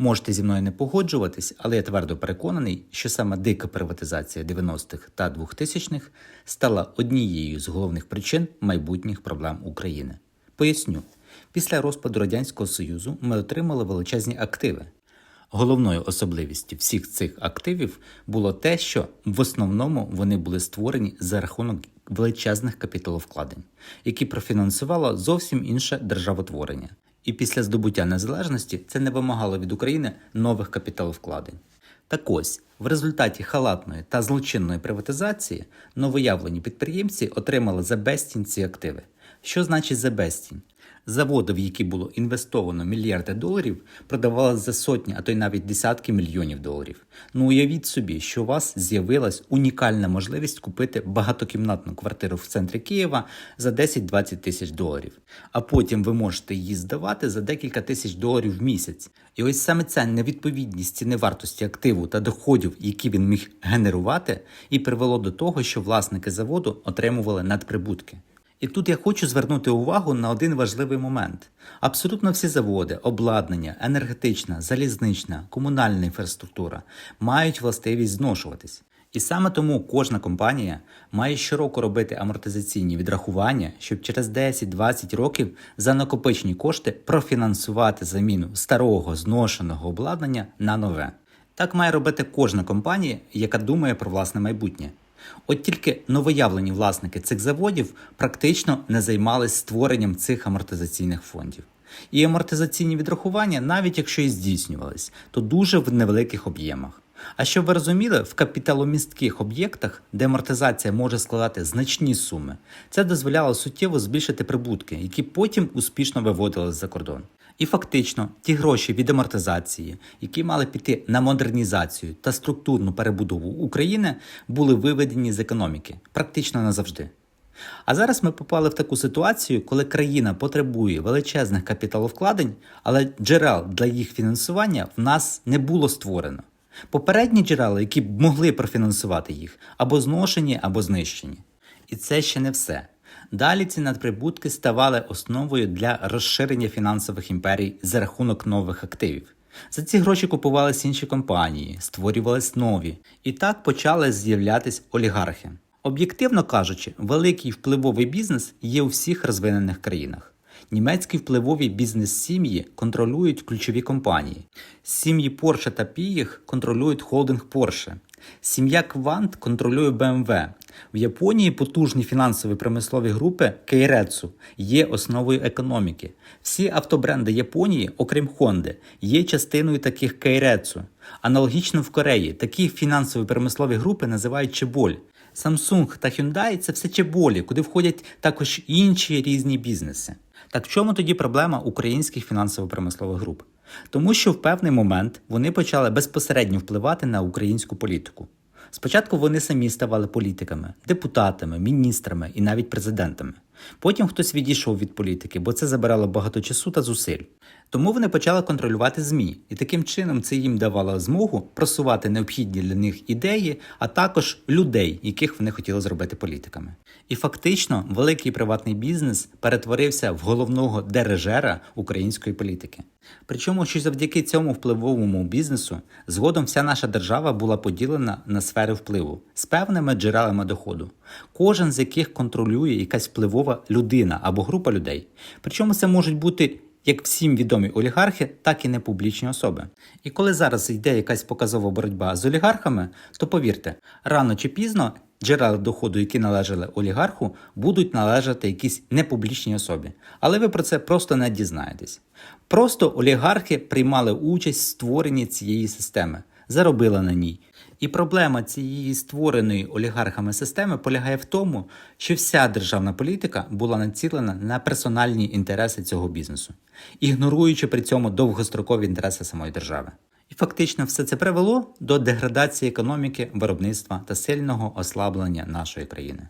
Можете зі мною не погоджуватись, але я твердо переконаний, що саме дика приватизація 90-х та 2000-х стала однією з головних причин майбутніх проблем України. Поясню, після розпаду Радянського Союзу ми отримали величезні активи. Головною особливістю всіх цих активів було те, що в основному вони були створені за рахунок величезних капіталовкладень, які профінансувало зовсім інше державотворення. І після здобуття незалежності це не вимагало від України нових капіталовкладень. Так ось, в результаті халатної та злочинної приватизації новоявлені підприємці отримали за безцінь ці активи. Що значить за безцінь? Заводи, в які було інвестовано мільярди доларів, продавалися за сотні, а то й навіть десятки мільйонів доларів. Ну уявіть собі, що у вас з'явилась унікальна можливість купити багатокімнатну квартиру в центрі Києва за 10-20 тисяч доларів, а потім ви можете її здавати за декілька тисяч доларів в місяць. І ось саме ця невідповідність ціни вартості активу та доходів, які він міг генерувати, і привело до того, що власники заводу отримували надприбутки. І тут я хочу звернути увагу на один важливий момент: абсолютно всі заводи, обладнання, енергетична, залізнична, комунальна інфраструктура мають властивість зношуватись. І саме тому кожна компанія має щороку робити амортизаційні відрахування, щоб через 10-20 років за накопичені кошти профінансувати заміну старого зношеного обладнання на нове. Так має робити кожна компанія, яка думає про власне майбутнє. От тільки новоявлені власники цих заводів практично не займались створенням цих амортизаційних фондів. І амортизаційні відрахування, навіть якщо і здійснювались, то дуже в невеликих об'ємах. А щоб ви розуміли, в капіталомістких об'єктах, де амортизація може складати значні суми, це дозволяло суттєво збільшити прибутки, які потім успішно виводили за кордон. І фактично, ті гроші від амортизації, які мали піти на модернізацію та структурну перебудову України, були виведені з економіки практично назавжди. А зараз ми попали в таку ситуацію, коли країна потребує величезних капіталовкладень, але джерел для їх фінансування в нас не було створено. Попередні джерела, які б могли профінансувати їх, або зношені, або знищені. І це ще не все. Далі ці надприбутки ставали основою для розширення фінансових імперій за рахунок нових активів. За ці гроші купувались інші компанії, створювались нові, і так почали з'являтись олігархи. Об'єктивно кажучи, великий впливовий бізнес є у всіх розвинених країнах. Німецькі впливові бізнес-сім'ї контролюють ключові компанії. Сім'ї Porsche та Піїх контролюють холдинг Porsche. Сім'я Квант контролює BMW. В Японії потужні фінансові промислові групи Кейрецу є основою економіки. Всі автобренди Японії, окрім Honda, є частиною таких Кейрецу. Аналогічно в Кореї такі фінансові промислові групи називають чеболь. Samsung та Hyundai – це все чеболі, куди входять також інші різні бізнеси. Так в чому тоді проблема українських фінансово-промислових груп? Тому що в певний момент вони почали безпосередньо впливати на українську політику. Спочатку вони самі ставали політиками, депутатами, міністрами і навіть президентами. Потім хтось відійшов від політики, бо це забирало багато часу та зусиль. Тому вони почали контролювати ЗМІ, і таким чином це їм давало змогу просувати необхідні для них ідеї, а також людей, яких вони хотіли зробити політиками. І фактично великий приватний бізнес перетворився в головного дирижера української політики. Причому, що завдяки цьому впливовому бізнесу згодом вся наша держава була поділена на сфери впливу з певними джерелами доходу, кожен з яких контролює якась впливова людина або група людей. Причому це можуть бути як всім відомі олігархи, так і непублічні особи. І коли зараз йде якась показова боротьба з олігархами, то повірте, рано чи пізно джерела доходу, які належали олігарху, будуть належати якійсь непублічній особі. Але ви про це просто не дізнаєтесь. Просто олігархи приймали участь в створенні цієї системи, заробили на ній. І проблема цієї створеної олігархами системи полягає в тому, що вся державна політика була націлена на персональні інтереси цього бізнесу, ігноруючи при цьому довгострокові інтереси самої держави. І фактично все це привело до деградації економіки, виробництва та сильного ослаблення нашої країни.